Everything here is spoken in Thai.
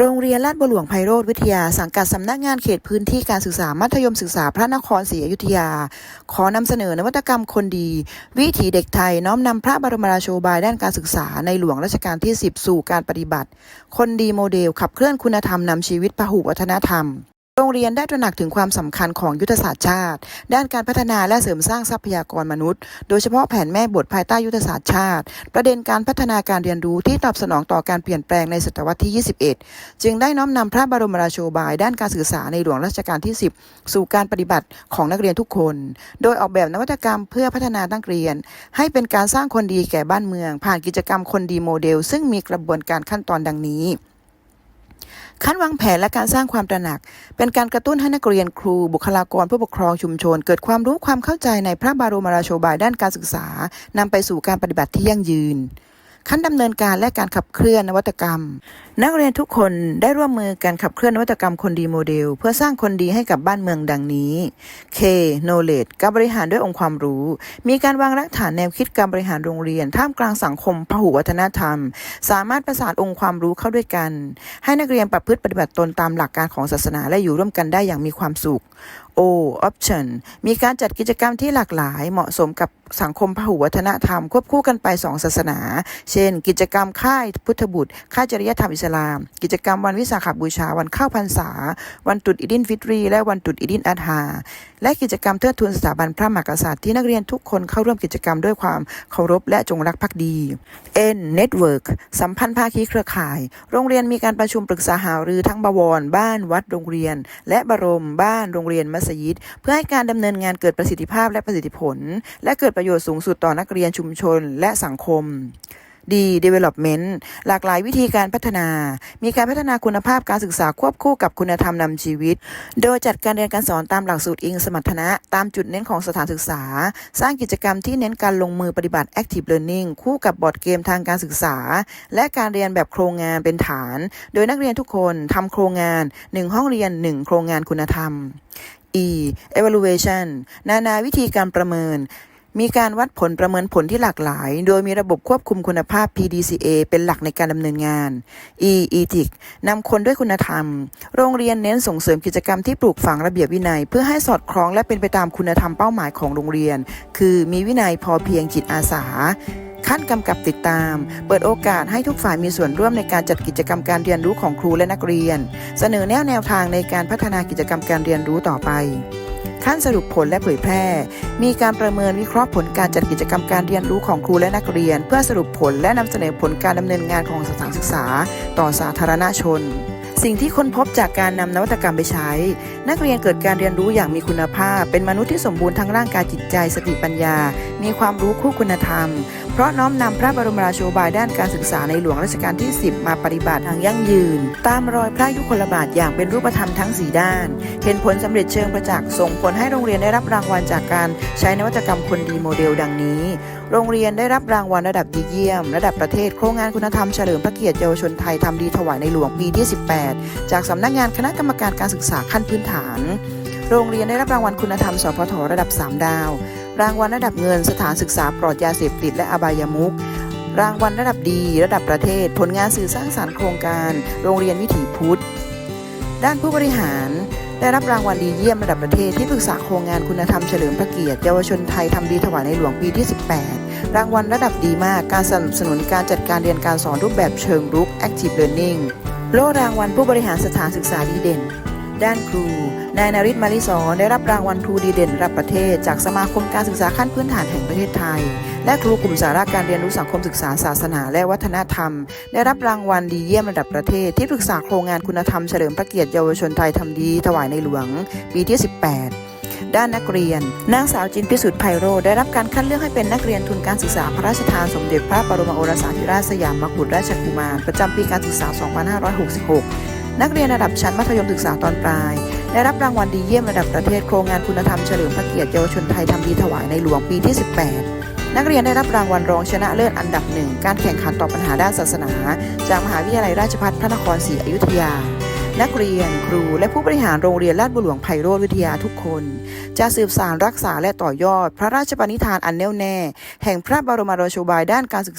โรงเรียนลาดบัวหลวงไพโรธวิทยา สังกัดสำนักงานเขตพื้นที่การศึกษามัธยมศึกษาพระนครศรีอยุธยา ขอนำเสนอนวัตกรรมคนดี วิถีเด็กไทยน้อมนำพระบรมราโชบายด้านการศึกษาในหลวงรัชกาลที่ 10 สู่การปฏิบัติ คนดีโมเดลขับเคลื่อนคุณธรรมนำชีวิตพหุวัฒนธรรม โรงเรียนได้ตระหนักถึงความสำคัญของยุทธศาสตร์ชาติ ด้านการพัฒนาและเสริมสร้างทรัพยากรมนุษย์ โดยเฉพาะแผนแม่บทภายใต้ยุทธศาสตร์ชาติ ประเด็นการพัฒนาการเรียนรู้ที่ตอบสนองต่อการเปลี่ยนแปลงในศตวรรษที่ 21 จึงได้น้อมนำพระบรมราโชบายด้านการศึกษาในหลวงรัชกาลที่ 10 สู่การปฏิบัติของนักเรียนทุกคน โดยออกแบบนวัตกรรมเพื่อพัฒนานักเรียน ให้เป็นการสร้างคนดีแก่บ้านเมือง ผ่านกิจกรรมคนดีโมเดล ซึ่งมีกระบวนการขั้นตอนดังนี้ ขั้นวางแผนและการสร้างความตระหนัก เป็นการกระตุ้นให้นักเรียนครู บุคลากรผู้ปกครองชุมชน เกิดความรู้ความเข้าใจในพระบรมราโชบายด้านการศึกษานำไปสู่การปฏิบัติที่ยั่งยืน ขั้นดำเนินการและการขับเคลื่อนนวัตกรรม นักเรียนทุกคนได้ร่วมมือกันขับเคลื่อนนวัตกรรมคนดีโมเดล เพื่อสร้างคนดีให้กับบ้านเมืองดังนี้ K knowledge การบริหารด้วยองค์ความรู้ มีการวางรากฐานแนวคิดการบริหารโรงเรียน ท่ามกลางสังคมพหุวัฒนธรรม สามารถประสานองค์ความรู้เข้าด้วยกัน ให้นักเรียนประพฤติปฏิบัติตนตามหลักการของศาสนาและอยู่ร่วมกันได้อย่างมีความสุข O option มีการจัดกิจกรรมที่หลากหลายเหมาะสมกับ สังคมพหุวัฒนธรรม ควบคู่กันไปสองศาสนา เช่น กิจกรรมค่ายพุทธบุตร ค่ายจริยธรรมอิสลาม กิจกรรมวันวิสาขบูชา วันเข้าพรรษา วันตรุษอีดินฟิตรี และวันตรุษอีดินอัฏฮาและกิจกรรมเทิดทูนสถาบันพระมหากษัตริย์ที่นักเรียนทุกคนเข้าร่วมกิจกรรมด้วยความเคารพและจงรักภักดี N Network สัมพันธ์ภาคีเครือข่าย โรงเรียนมีการประชุมปรึกษาหารือทั้งบวร บ้านวัดโรงเรียน และบรม บ้านโรงเรียนมัสยิด เพื่อให้การดำเนินงานเกิดประสิทธิภาพและประสิทธิผล และเกิดประโยชน์สูงสุดต่อนักเรียนชุมชนและสังคม D Development หลากหลายวิธีการพัฒนา มีการพัฒนาคุณภาพการศึกษาควบคู่กับคุณธรรมนำชีวิต โดยจัดการเรียนการสอนตามหลักสูตรอิงสมรรถนะ ตามจุดเน้นของสถานศึกษา สร้างกิจกรรมที่เน้นการลงมือปฏิบัติ Active Learning คู่กับบอร์ดเกมทางการศึกษา และการเรียนแบบโครงงานเป็นฐาน โดยนักเรียนทุกคนทำโครงงาน 1 ห้องเรียน 1 โครงงานคุณธรรม E evaluation นานาวิธีการประเมิน มีการวัดผลประเมินผลที่หลากหลาย โดยมีระบบควบคุมคุณภาพ PDCA เป็นหลักในการดำเนินงาน E ethic นำคนด้วยคุณธรรม โรงเรียนเน้นส่งเสริมกิจกรรมที่ปลูกฝังระเบียบวินัย เพื่อให้สอดคล้องและเป็นไปตามคุณธรรมเป้าหมายของโรงเรียน คือมีวินัยพอเพียงจิตอาสาขั้นกำกับติดตาม เปิดโอกาสให้ทุกฝ่ายมีส่วนร่วมในการจัดกิจกรรมการเรียนรู้ของครูและนักเรียน เสนอแนวแนวทางในการพัฒนากิจกรรมการเรียนรู้ต่อไป ขั้นสรุปผลและเผยแพร่ มีการประเมินวิเคราะห์ผลการจัดกิจกรรมการเรียนรู้ของครูและนักเรียน เพื่อสรุปผลและนำเสนอผลการดำเนินงานของสถานศึกษา ต่อสาธารณชน สิ่งที่ค้นพบจากการนำนวัตกรรมไปใช้ นักเรียนเกิดการเรียนรู้อย่างมีคุณภาพ เป็นมนุษย์ที่สมบูรณ์ทั้งร่างกายจิตใจสติปัญญา มีความรู้คู่คุณธรรม เพราะน้อมนำพระบรมราโชบายด้านการศึกษาในหลวงรัชกาลที่ 10 มาปฏิบัติทางยั่งยืน ตามรอยพระยุคลบาทอย่างเป็นรูปธรรมทั้ง4ด้าน เห็นผลสำเร็จเชิงประจักษ์ส่งผลให้โรงเรียนได้รับรางวัลจากการใช้นวัตกรรมคนดีโมเดลดังนี้ โรงเรียนได้รับรางวัลระดับดีเยี่ยม ระดับประเทศโครงงานคุณธรรมเฉลิมพระเกียรติเยาวชนไทยทำดีถวายในหลวงปีที่ 18จากสำนักงานคณะกรรมการการศึกษาขั้นพื้นฐาน โรงเรียนได้รับรางวัลคุณธรรม สพทระดับ 3 ดาว รางวัลระดับเงินสถานศึกษาปลอดยาเสพติดและอบายมุขรางวัลระดับดี ระดับประเทศ ผลงานสื่อสร้างสารรค์โครงการ โรงเรียนวิถีพุทธ ด้านผู้บริหารได้รับรางวัลดีเยี่ยมระดับประเทศที่ปรึกษาโครงงานคุณธรรมเฉลิมพระเกียรติเยาวชนไทยทำดีถวายในหลวงปีที่ 18 รางวัลระดับดีมากการสนับสนุนการจัดการเรียนการสอนรูปแบบเชิงรุก Active Learning โล่รางวัลผู้บริหารสถานศึกษาดีเด่น ด้านครู นายนาริศมาริสอนได้รับรางวัลครูดีเด่นระดับประเทศ จากสมาคมการศึกษาขั้นพื้นฐานแห่งประเทศไทย และครูกลุ่มสาระการเรียนรู้สังคมศึกษาศาสนา และวัฒนธรรม ได้รับรางวัลดีเยี่ยมระดับประเทศ ที่ปรึกษาโครงงานคุณธรรมเฉลิมพระเกียรติเยาวชนไทยทำดี ถวายในหลวง ปีที่ 18 ด้านนักเรียน นางสาวจินพิสุทธิ์ไพโรได้รับการคัดเลือกให้เป็นนักเรียนทุนการศึกษาพระราชทานสมเด็จพระบรมโอรสาธิราชสยามมกุฎราชกุมารประจำปีการศึกษา 2566 นักเรียนระดับชั้นมัธยมศึกษาตอนปลาย ได้รับรางวัลดีเยี่ยมระดับประเทศโครงงานคุณธรรมเฉลิมพระเกียรติเยาวชนไทยทำดีถวายในหลวงปีที่ 18นักเรียนได้รับรางวัลรองชนะเลิศอันดับหนึ่ง การแข่งขันตอบปัญหาด้านศาสนา จากมหาวิทยาลัยราชภัฏพระนครศรีอยุธยา นักเรียนครูและผู้บริหารโรงเรียนลาดบุหลวงไพโรธวิทยาทุกคน จะสืบสานรักษาและต่อยอด พระราชปณิธานอันแน่วแน่ แห่งพระบรมราโชบายด้านการศึก